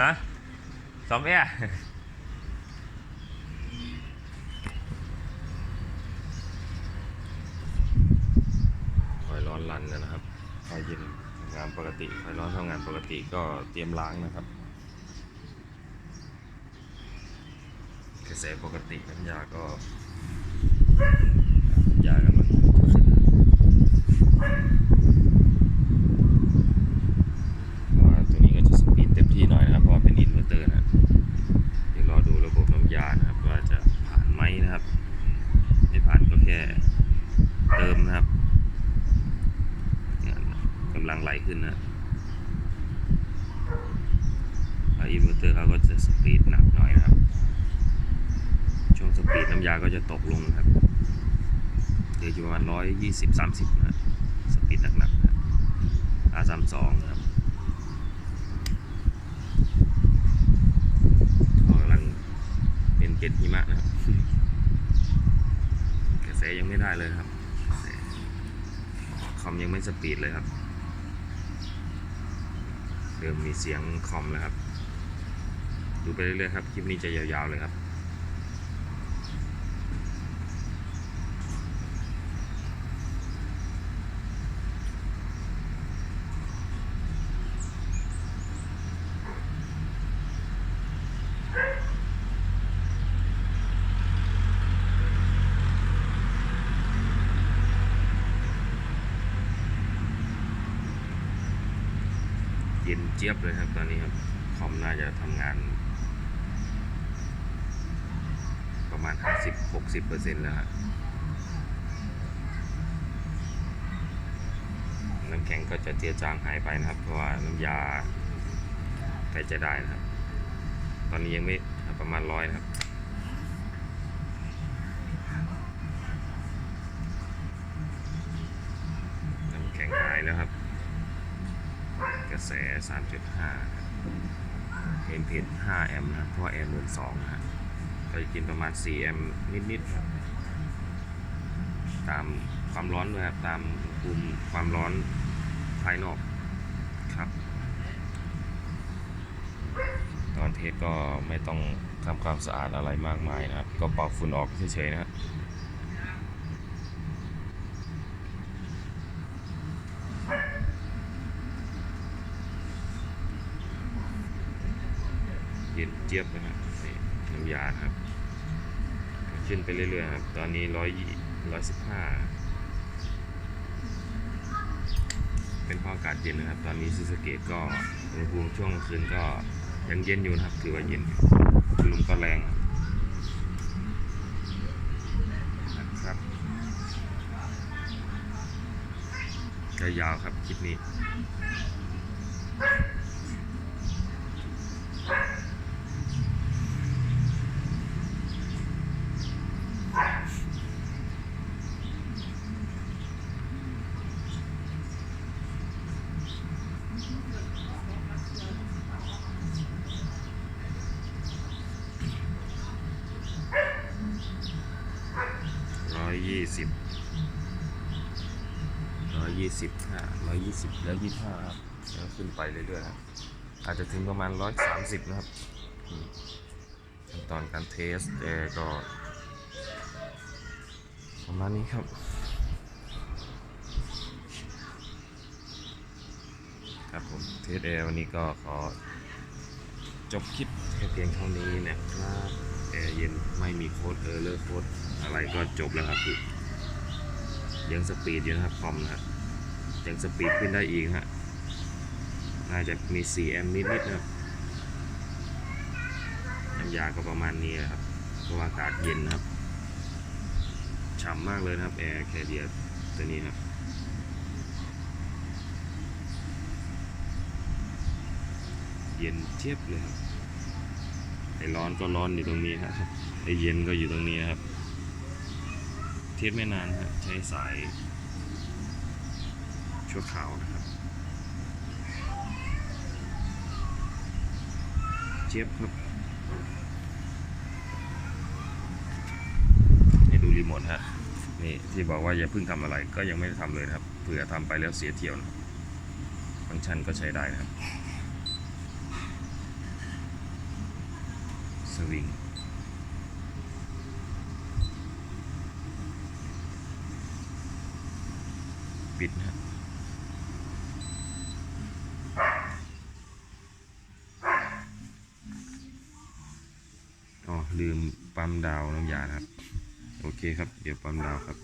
ฮะซ้อมแอร์ไฟร้อนรันนะครับไฟเย็นทำงานปกติไฟร้อนทำงานปกติก็เตรียมล้างนะครับ กระแสปกติน้ำยาก็ยากำลังขึ้นเพราะว่าตัวนี้ก็จะสปีดเต็มที่หน่อยนะครับ เพราะว่าเป็นอินเวอร์เตอร์นะเดี๋ยวรอดูระบบน้ำยานะครับว่าจะผ่านไหมนะครับ ไม่ผ่านก็แค่เติมนะครับเนี่ยกำลังไหล ขึ้นนะอินเวอร์เตอร์เขาก็จะสปีดหนักหน่อยนะครับ ช่วงสปีดน้ำยาก็จะตกลงครับเดี๋ยวอยู่ประมาณร้อยยี่สิบสามสิบนะสปีดหนักๆนะอาสามสองนะครับกำลังเป็นเกล็ดหิมะนะครับ กระแสยังไม่ได้เลยครับคอมยังไม่สปีดเลยครับ เริ่มมีเสียงคอมแล้วครับ ดูไปเรื่อยๆครับ คลิปนี้จะยาวๆเลยครับ เย็นเจี๊ยบเลยครับตอนนี้ครับคอมน่าจะทำงาน ประมาณ 50-60%แล้วฮะน้ำแข็งก็จะเจือจางหายไปนะครับ เพราะว่าน้ำยาใกล้จะได้นะครับ ตอนนี้ยังไม่ประมาณร้อยนะครับน้ำแข็งหายแล้วครับ กระแส 3.5 เอ็มเพจ5แอมป์นะเพราะว่าแอมป์เบอร์สองนะก็จะกินประมาณ 4 แอมป์นิดๆครับ ตามความร้อนด้วยครับ ตามภูมิความร้อนภายนอกครับ ตอนเทสก็ไม่ต้องทำความสะอาดอะไรมากมายนะครับ ก็เป่าฝุ่นออกเฉยๆนะครับ เย็นเจี๊ยบนะครับน,น้ำยาครับ ขึ้นไปเรื่อยๆครับ ตอนนี้ร้อยร้อยสิบห้าเป็นพราะอากาศเย็นนะครับ ตอนนี้ซิสเกตก็อุณหภูมิช่วงคืนก็ยังเย็นอยู่นะครับ ถือว่าเย็นลมก็แรงนะครับก็ยาวครับคลิปนี้ ร้อ ยยี่สิบร้อยยี่สิบห้าร้อยยี่สิบแล้วยี่ห้าครับแล้วขึ้นไปเรื่อยๆครับอาจจะถึงประมาณร้อยสามสิบนะครับขั้นตอนการเทสแอร์ก็ประมาณนี้ครับครับผมเทสแอร์วันนี้ก็ขอจบคลิปแค่เพียงเท่านี้นะครับแอร์เย็นไม่มีโค้ดเออร์เลอร์โค้ดอะไรก็จบแล้วครับพี่ ยังสปีดอยู่นะครับคอมนะครับยังสปีดขึ้นได้อีกฮะน่าจะมี 4 แอมป์นิดๆนะครับน้ำยาก็ประมาณนี้นครับเพราะว่าอากาศเย็นนะครับฉ่ำมากเลยนะครับแอร์แคเดียตัวนี้ครับเย็นเทียบเลยครับไอ้ร้อนก็ร้อนอยู่ตรงนี้ครับไอ้เย็นก็อยู่ตรงนี้ครับ เทสไม่นานครับใช้สายชั่วคราวนะครับ เจี๊ยบครับให้ดูรีโมทฮะนี่ที่บอกว่าอย่าเพิ่งทำอะไรก็ยังไม่ได้ทำเลยนะครับเผื่อทำไปแล้วเสียเที่ยวนะบฟังก์ชันก็ใช้ได้นะครับสวิง ปิดนะอ๋อลืมปั๊มดาวน้ำยาครับ โอเคครับ เดี๋ยวปั๊มดาวครับ